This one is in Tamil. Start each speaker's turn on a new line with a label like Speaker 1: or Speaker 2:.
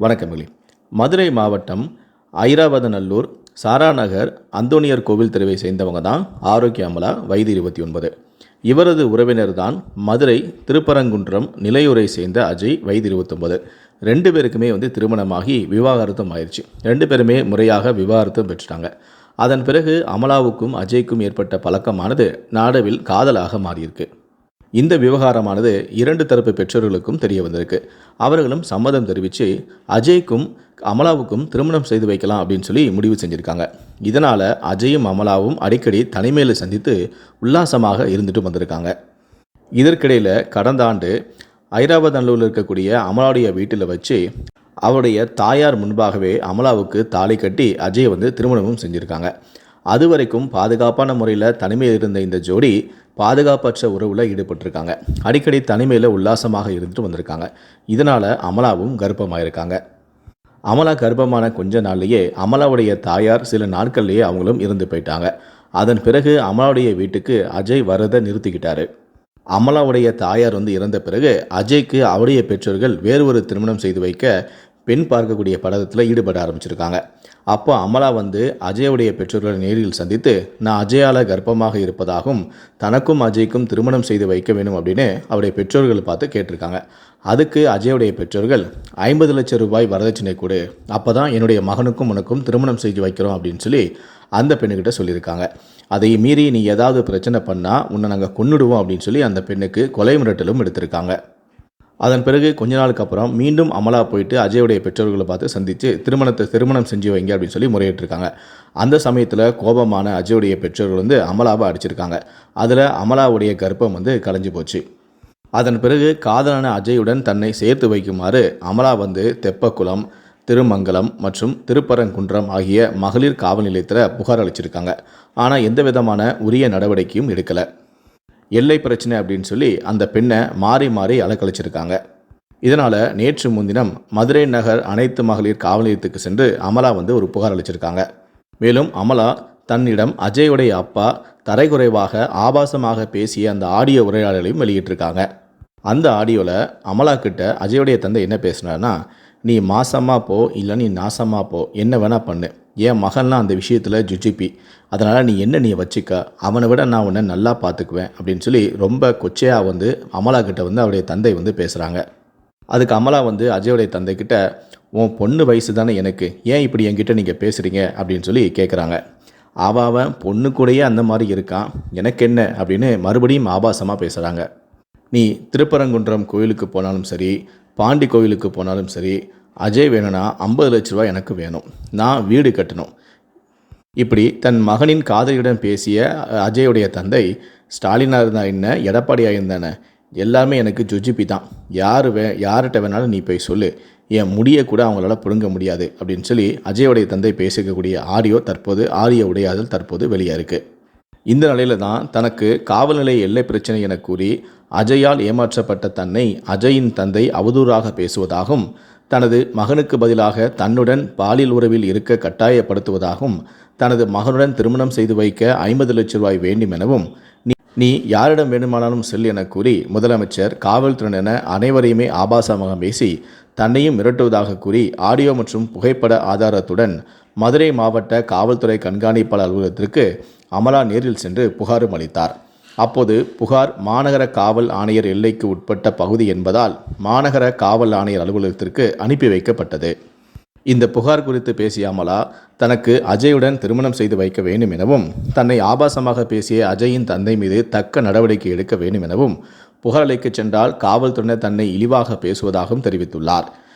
Speaker 1: வணக்கமில்லி மதுரை மாவட்டம் ஐராவதநல்லூர் சாராநகர் அந்தோனியர் கோவில் தெருவை சேர்ந்தவங்க தான் ஆரோக்கிய அமலா வயது இருபத்தி ஒன்பது. இவரது உறவினர் தான் மதுரை திருப்பரங்குன்றம் நிலையூரை சேர்ந்த அஜய் வயது இருபத்தொன்பது ரெண்டு பேருக்குமே வந்து திருமணமாகி விவாகரத்தும் ஆயிடுச்சு ரெண்டு பேருமே முறையாக விவாகரத்தும் பெற்றுட்டாங்க. அதன் பிறகு அமலாவுக்கும் அஜய்க்கும் ஏற்பட்ட பழக்கமானது நாடவில் காதலாக மாறியிருக்கு. இந்த விவகாரமானது இரண்டு தரப்பு பெற்றோர்களுக்கும் தெரிய வந்திருக்கு. அவர்களும் சம்மதம் தெரிவித்து அஜய்க்கும் அமலாவுக்கும் திருமணம் செய்து வைக்கலாம் அப்படின்னு சொல்லி முடிவு செஞ்சுருக்காங்க. இதனால் அஜயும் அமலாவும் அடிக்கடி தனிமையில் சந்தித்து உல்லாசமாக இருந்துட்டு வந்திருக்காங்க. இதற்கிடையில் கடந்த ஆண்டு ஐராவதநல்லூரில் இருக்கக்கூடிய அமலாவுடைய வீட்டில் வச்சு அவருடைய தாயார் முன்பாகவே அமலாவுக்கு தாலி கட்டி அஜய் வந்து திருமணமும் செஞ்சுருக்காங்க. அது வரைக்கும் பாதுகாப்பான முறையில் தனிமையில் இருந்த இந்த ஜோடி பாதுகாப்பற்ற உறவில் ஈடுபட்டிருக்காங்க. அடிக்கடி தனிமையில் உல்லாசமாக இருந்துட்டு வந்திருக்காங்க. இதனால் அமலாவும் கர்ப்பமாயிருக்காங்க. அமலா கர்ப்பமான கொஞ்ச நாள்லேயே அமலாவுடைய தாயார் சில நாட்கள்லேயே அவங்களும் இறந்து போயிட்டாங்க. அதன் பிறகு அமலாவுடைய வீட்டுக்கு அஜய் வரதை நிறுத்திக்கிட்டாரு. அமலாவுடைய தாயார் வந்து இறந்த பிறகு அஜய்க்கு அவருடைய பெற்றோர்கள் வேறு ஒரு திருமணம் செய்து வைக்க பெண் பார்க்கக்கூடிய படத்தில் ஈடுபட ஆரம்பிச்சிருக்காங்க. அப்போ அமலா வந்து அஜயுடைய பெற்றோர்களை நேரில் சந்தித்து நான் அஜயால கர்ப்பமாக இருப்பதாகவும் தனக்கும் அஜய்க்கும் திருமணம் செய்து வைக்க வேண்டும் அப்படின்னு அவருடைய பெற்றோர்கள் பார்த்து கேட்டிருக்காங்க. அதுக்கு அஜயுடைய பெற்றோர்கள் ஐம்பது லட்சம் ரூபாய் வரதட்சணை கொடு. அப்போ தான் என்னுடைய மகனுக்கும் உனக்கும் திருமணம் செய்து வைக்கிறோம் அப்படின்னு சொல்லி அந்த பெண்ணுக்கிட்ட சொல்லியிருக்காங்க. அதை மீறி நீ ஏதாவது பிரச்சனை பண்ணால் உன்னை நாங்கள் கொன்னுடுவோம் அப்படின்னு சொல்லி அந்த பெண்ணுக்கு கொலை மிரட்டலும் எடுத்திருக்காங்க அதன் பிறகு கொஞ்ச நாளுக்கு அப்புறம் மீண்டும் அமலா போயிட்டு அஜயுடைய பெற்றோர்களை பார்த்து சந்தித்து திருமணத்தை திருமணம் செஞ்சு வைங்க அப்படின்னு சொல்லி முறையிட்டிருக்காங்க. அந்த சமயத்தில் கோபமான அஜயுடைய பெற்றோர்கள் வந்து அமலாவை அடிச்சிருக்காங்க. அதில் அமலாவுடைய கர்ப்பம் வந்து கலைஞ்சு போச்சு. அதன் பிறகு காதலான அஜயுடன் தன்னை சேர்த்து வைக்குமாறு அமலா வந்து தெப்பக்குளம் திருமங்கலம் மற்றும் திருப்பரங்குன்றம் ஆகிய மகளிர் காவல் நிலையத்தில் புகார் அளிச்சிருக்காங்க. ஆனால் எந்த விதமான உரிய நடவடிக்கையும் எடுக்கலை. எல்லை பிரச்சனை அப்படின்னு சொல்லி அந்த பெண்ணை மாறி மாறி அலக்கழிச்சிருக்காங்க. இதனால் நேற்று முன்தினம் மதுரை நகர் அனைத்து மகளிர் காவல் நிலையத்துக்கு சென்று அமலா வந்து ஒரு புகார் அளிச்சிருக்காங்க. மேலும் அமலா தன்னிடம் அஜயுடைய அப்பா தரைக்குறைவாக ஆபாசமாக பேசிய அந்த ஆடியோ உரையாடலையும் வெளியிட்டிருக்காங்க. அந்த ஆடியோவில் அமலா கிட்ட அஜயுடைய தந்தை என்ன பேசுனார்னா நீ மாசமாக போ இல்லை நீ நாசமாக போ என்ன வேணால் பண்ணு. என் மகன்லாம் அந்த விஷயத்தில் ஜுஜிபி. அதனால் நீ என்ன நீ வச்சுக்க? அவனை விட நான் உன்னை நல்லா பார்த்துக்குவேன் அப்படின்னு சொல்லி ரொம்ப கொச்சையாக வந்து அமலா கிட்ட வந்து அவருடைய தந்தை வந்து பேசுகிறாங்க அதுக்கு அமலா வந்து அஜயோடைய தந்தைக்கிட்ட உன் பொண்ணு வயசு தானே எனக்கு. ஏன் இப்படி என்கிட்ட நீங்கள் பேசுகிறீங்க அப்படின்னு சொல்லி கேட்குறாங்க அவன் அவன் பொண்ணு கூடயே அந்த மாதிரி இருக்கான். எனக்கு என்ன? அப்படின்னு மறுபடியும் ஆபாசமாக பேசுகிறாங்க நீ திருப்பரங்குன்றம் கோயிலுக்கு போனாலும் சரி பாண்டி கோயிலுக்கு போனாலும் சரி அஜய் வேணும்னா ஐம்பது லட்ச ரூபா எனக்கு வேணும். நான் வீடு கட்டணும். இப்படி தன் மகனின் காதலியுடன் பேசிய அஜயுடைய தந்தை ஸ்டாலினாக இருந்தா என்ன எடப்பாடியாக இருந்தானே? எல்லாமே எனக்கு ஜுஜிபி தான். யார் வே யார்கிட்ட வேணாலும் நீ போய் சொல்லு. என் முடியை கூட அவங்களால பிடுங்க முடியாது அப்படின்னு சொல்லி அஜயோடைய தந்தை பேசிக்கக்கூடிய ஆடியோ தற்போது ஆரிய உடையாதல் தற்போது வெளியாக இருக்குது இந்த நிலையில தான் தனக்கு காவல்நிலை எல்லை பிரச்சனை என கூறி அஜயால் ஏமாற்றப்பட்ட தன்னை அஜயின் தந்தை அவதூறாக பேசுவதாகவும் தனது மகனுக்கு பதிலாக தன்னுடன் பாலியல் உறவில் இருக்க கட்டாயப்படுத்துவதாகவும் தனது மகனுடன் திருமணம் செய்து வைக்க ஐம்பது லட்சம் ரூபாய் வேண்டும் எனவும் நீ யாரிடம் வேண்டுமானாலும் செல் என கூறி முதலமைச்சர் காவல்துறையின அனைவரையுமே ஆபாசமாக பேசி தன்னையும் மிரட்டுவதாக கூறி ஆடியோ மற்றும் புகைப்பட ஆதாரத்துடன் மதுரை மாவட்ட காவல்துறை கண்காணிப்பாளர் அலுவலகத்திற்கு அமலா நேரில் சென்று புகாரும் அளித்தார். அப்போது புகார் மாநகர காவல் ஆணையர் எல்லைக்கு உட்பட்ட பகுதி என்பதால் மாநகர காவல் ஆணையர் அலுவலகத்திற்கு அனுப்பி வைக்கப்பட்டது. இந்த புகார் குறித்து பேசிய அமலா தனக்கு அஜயுடன் திருமணம் செய்து வைக்க வேண்டும் எனவும் தன்னை ஆபாசமாக பேசிய அஜயின் தந்தை மீது தக்க நடவடிக்கை எடுக்க வேண்டும் எனவும் புகார் சென்றால் காவல்துறையினர் தன்னை இழிவாக பேசுவதாகவும் தெரிவித்துள்ளார்.